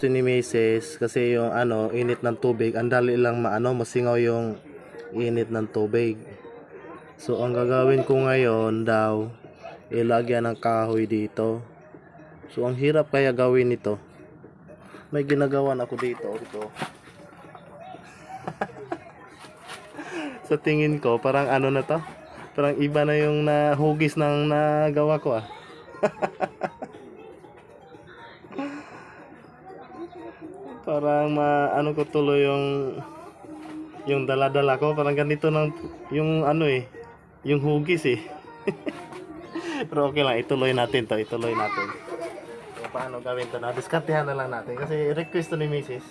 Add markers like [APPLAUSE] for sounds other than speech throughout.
gusto ni kasi yung ano, init ng tubig, ang dali lang maano, masingaw yung init ng tubig. So ang gagawin ko ngayon daw, ilagyan ng kahoy dito. So ang hirap kaya gawin ito. May ginagawan ako dito, ito. [LAUGHS] Sa tingin ko, parang ano na to? Parang iba na yung nahugis ng nagawa ko ah. [LAUGHS] parang ma ano ko tuloy yung yung dala-dala ko. Parang ganito ng yung ano eh yung hugis eh. [LAUGHS] Pero okay lang ituloy natin to ituloy natin. So, paano gawin to na? Diskartehan na lang natin. Kasi request ni Mrs.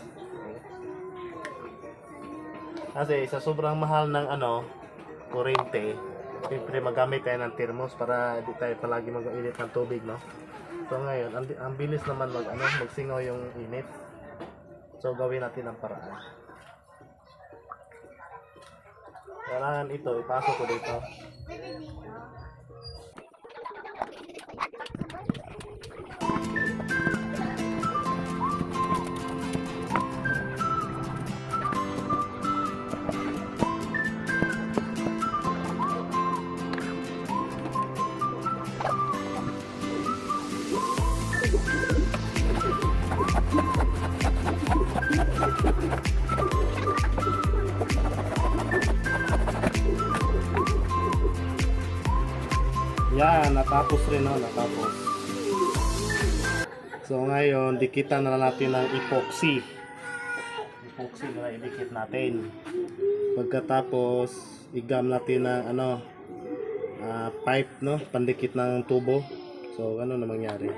kasi sa sobrang mahal ng ano kurente siyempre magamit tayo ng thermos para di tayo palagi mag-init ng tubig no so ngayon ang, ang bilis naman mag ano magsingaw yung init So gawin natin ang paraan. Kailangan ito, ipasok ko dito. Yan, natapos rin no, natapos. So ngayon, dikitan na natin ng epoxy. Epoxy na idikit natin. Pagkatapos, igam natin ng ano, ah, pipe no, pandikit ng tubo. So ano na mangyari?